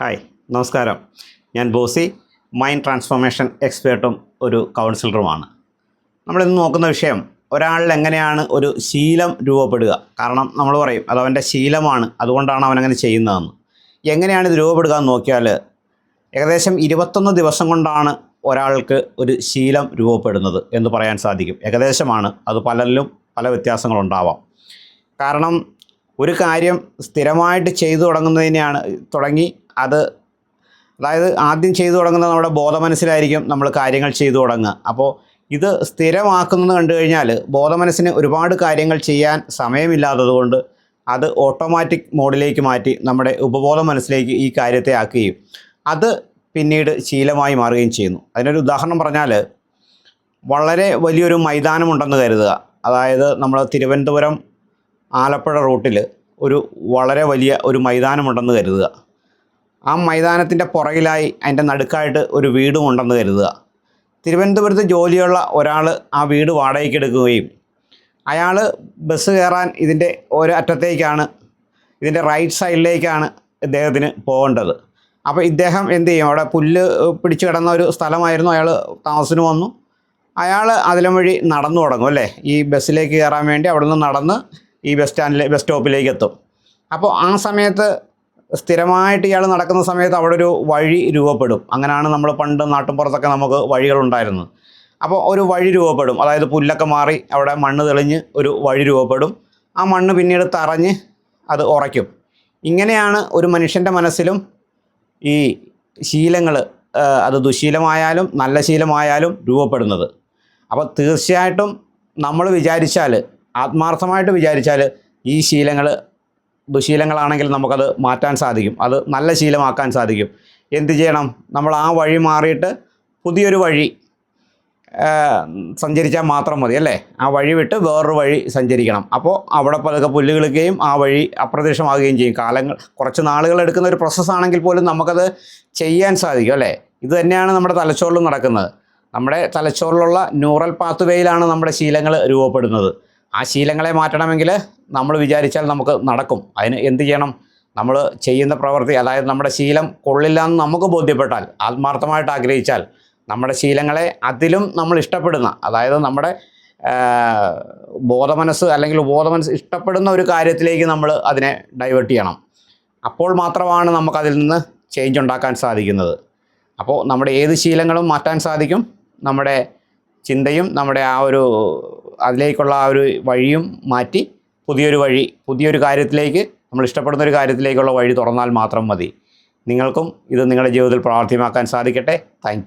Hi നമസ്കാരം. ഞാൻ bossy mind transformation എക്സ്പേർട്ടും ഒരു കൗൺസിലറുമാണ്. നമ്മളിന്ന് നോക്കുന്ന വിഷയം ഒരാളിൽ എങ്ങനെയാണ് ഒരു ശീലം രൂപപ്പെടുക? കാരണം നമ്മൾ പറയും അത് അവന്റെ ശീലമാണ് അതുകൊണ്ടാണ് അവനങ്ങനെ ചെയ്യുന്നതെന്ന്. എങ്ങനെയാണ് ഇത് രൂപപ്പെടുക എന്ന് നോക്കിയാൽ ഏകദേശം ഇരുപത്തൊന്ന് ദിവസം കൊണ്ടാണ് ഒരാൾക്ക് ഒരു ശീലം രൂപപ്പെടുന്നത് എന്ന് പറയാൻ സാധിക്കും. ഏകദേശമാണ് അത് പലരിലും പല വ്യത്യാസങ്ങളുണ്ടാവാം. കാരണം ഒരു കാര്യം സ്ഥിരമായിട്ട് ചെയ്തു തുടങ്ങുന്നതിനെയാണ് തുടങ്ങി അത് അതായത് ആദ്യം ചെയ്തു തുടങ്ങുന്നത് നമ്മുടെ ബോധമനസ്സിലായിരിക്കും നമ്മൾ കാര്യങ്ങൾ ചെയ്തു തുടങ്ങുക. അപ്പോൾ ഇത് സ്ഥിരമാക്കുന്നത് കണ്ടു കഴിഞ്ഞാൽ ബോധമനസ്സിന് ഒരുപാട് കാര്യങ്ങൾ ചെയ്യാൻ സമയമില്ലാത്തതുകൊണ്ട് അത് ഓട്ടോമാറ്റിക് മോഡിലേക്ക് മാറ്റി നമ്മുടെ ഉപബോധ മനസ്സിലേക്ക് ഈ കാര്യത്തെ ആക്കുകയും അത് പിന്നീട് ശീലമായി മാറുകയും ചെയ്യുന്നു. അതിനൊരു ഉദാഹരണം പറഞ്ഞാൽ വളരെ വലിയൊരു മൈതാനമുണ്ടെന്ന് കരുതുക. അതായത് നമ്മൾ തിരുവനന്തപുരം ആലപ്പുഴ റൂട്ടിൽ ഒരു വളരെ വലിയ ഒരു മൈതാനമുണ്ടെന്ന് കരുതുക. ആ മൈതാനത്തിന്റെ പുറകിലായി അതിന്റെ നടുക്കായിട്ട് ഒരു വീടും ഉണ്ടെന്ന് കരുതുക. തിരുവനന്തപുരത്ത് ജോലിയുള്ള ഒരാൾ ആ വീട് വാടകയ്ക്ക് എടുക്കുകയും അയാൾ ബസ് കയറാൻ ഇതിന്റെ ഒരു അറ്റത്തേക്കാണ് ഇതിന്റെ റൈറ്റ് സൈഡിലേക്കാണ് ഇദ്ദേഹത്തിന് പോകേണ്ടത്. അപ്പോൾ ഇദ്ദേഹം എന്ത് ചെയ്യും? അവിടെ പുല്ല് പിടിച്ചു കിടന്ന ഒരു സ്ഥലമായിരുന്നു അയാൾ താമസത്തിന് വന്നു. അയാൾ അതിലും വഴി നടന്നു തുടങ്ങും അല്ലേ? ഈ ബസ്സിലേക്ക് കയറാൻ വേണ്ടി അവിടെ നിന്ന് നടന്ന് ഈ ബസ് സ്റ്റാൻഡിലെ ബസ് സ്റ്റോപ്പിലേക്ക് എത്തും. അപ്പോൾ ആ സമയത്ത് സ്ഥിരമായിട്ട് ഇയാൾ നടക്കുന്ന സമയത്ത് അവിടെ ഒരു വഴി രൂപപ്പെടും. അങ്ങനെയാണ് നമ്മൾ പണ്ട് നാട്ടിൻപുറത്തൊക്കെ നമുക്ക് വഴികളുണ്ടായിരുന്നത്. അപ്പോൾ ഒരു വഴി രൂപപ്പെടും. അതായത് പുല്ലൊക്കെ മാറി അവിടെ മണ്ണ് തെളിഞ്ഞ് ഒരു വഴി രൂപപ്പെടും. ആ മണ്ണ് പിന്നീട് തറഞ്ഞ് അത് ഉറയ്ക്കും. ഇങ്ങനെയാണ് ഒരു മനുഷ്യന്റെ മനസ്സിലും ഈ ശീലങ്ങൾ അത് ദുശീലമായാലും നല്ല ശീലമായാലും രൂപപ്പെടുന്നത്. അപ്പോൾ തീർച്ചയായിട്ടും നമ്മൾ വിചാരിച്ചാൽ ആത്മാർത്ഥമായിട്ട് വിചാരിച്ചാൽ ഈ ശീലങ്ങൾ ദുശീലങ്ങളാണെങ്കിൽ നമുക്കത് മാറ്റാൻ സാധിക്കും. അത് നല്ല ശീലമാക്കാൻ സാധിക്കും. എന്ത് ചെയ്യണം? നമ്മൾ ആ വഴി മാറിയിട്ട് പുതിയൊരു വഴി സഞ്ചരിച്ചാൽ മാത്രം മതി അല്ലേ? ആ വഴി വിട്ട് വേറൊരു വഴി സഞ്ചരിക്കണം. അപ്പോൾ അവിടെ പതുക്കെ പുല്ല് കിളുക്കുകയും ആ വഴി അപ്രത്യക്ഷമാകുകയും ചെയ്യും. കാലങ്ങൾ കുറച്ച് നാളുകൾ എടുക്കുന്ന ഒരു പ്രോസസ്സാണെങ്കിൽ പോലും നമുക്കത് ചെയ്യാൻ സാധിക്കും അല്ലേ? ഇത് തന്നെയാണ് നമ്മുടെ തലച്ചോറിലും നടക്കുന്നത്. നമ്മുടെ തലച്ചോറിലുള്ള ന്യൂറൽ പാത്ത് വേയിലാണ് നമ്മുടെ ശീലങ്ങൾ രൂപപ്പെടുന്നത്. ആ ശീലങ്ങളെ മാറ്റണമെങ്കിൽ നമ്മൾ വിചാരിച്ചാൽ നമുക്ക് നടക്കും. അതിന് എന്ത് ചെയ്യണം? നമ്മൾ ചെയ്യുന്ന പ്രവൃത്തി അതായത് നമ്മുടെ ശീലം കൊള്ളില്ല എന്ന് നമുക്ക് ബോധ്യപ്പെട്ടാൽ ആത്മാർത്ഥമായിട്ട് ആഗ്രഹിച്ചാൽ നമ്മുടെ ശീലങ്ങളെ അതിലും നമ്മൾ ഇഷ്ടപ്പെടുന്ന അതായത് നമ്മുടെ ബോധമനസ്സ് അല്ലെങ്കിൽ ബോധമനസ്സ് ഇഷ്ടപ്പെടുന്ന ഒരു കാര്യത്തിലേക്ക് നമ്മൾ അതിനെ ഡൈവേർട്ട് ചെയ്യണം. അപ്പോൾ മാത്രമാണ് നമുക്കതിൽ നിന്ന് ചേഞ്ച് ഉണ്ടാക്കാൻ സാധിക്കുന്നത്. അപ്പോൾ നമ്മുടെ ഏത് ശീലങ്ങളും മാറ്റാൻ സാധിക്കും. നമ്മുടെ ചിന്തയും നമ്മുടെ ആ ഒരു അതിലേക്കുള്ള ആ ഒരു വഴിയും മാറ്റി പുതിയൊരു വഴി പുതിയൊരു കാര്യത്തിലേക്ക് നമ്മൾ ഇഷ്ടപ്പെടുന്ന ഒരു കാര്യത്തിലേക്കുള്ള വഴി തുറന്നാൽ മാത്രം മതി. നിങ്ങൾക്കും ഇത് നിങ്ങളുടെ ജീവിതത്തിൽ പ്രാവർത്തികമാക്കാൻ സാധിക്കട്ടെ. താങ്ക്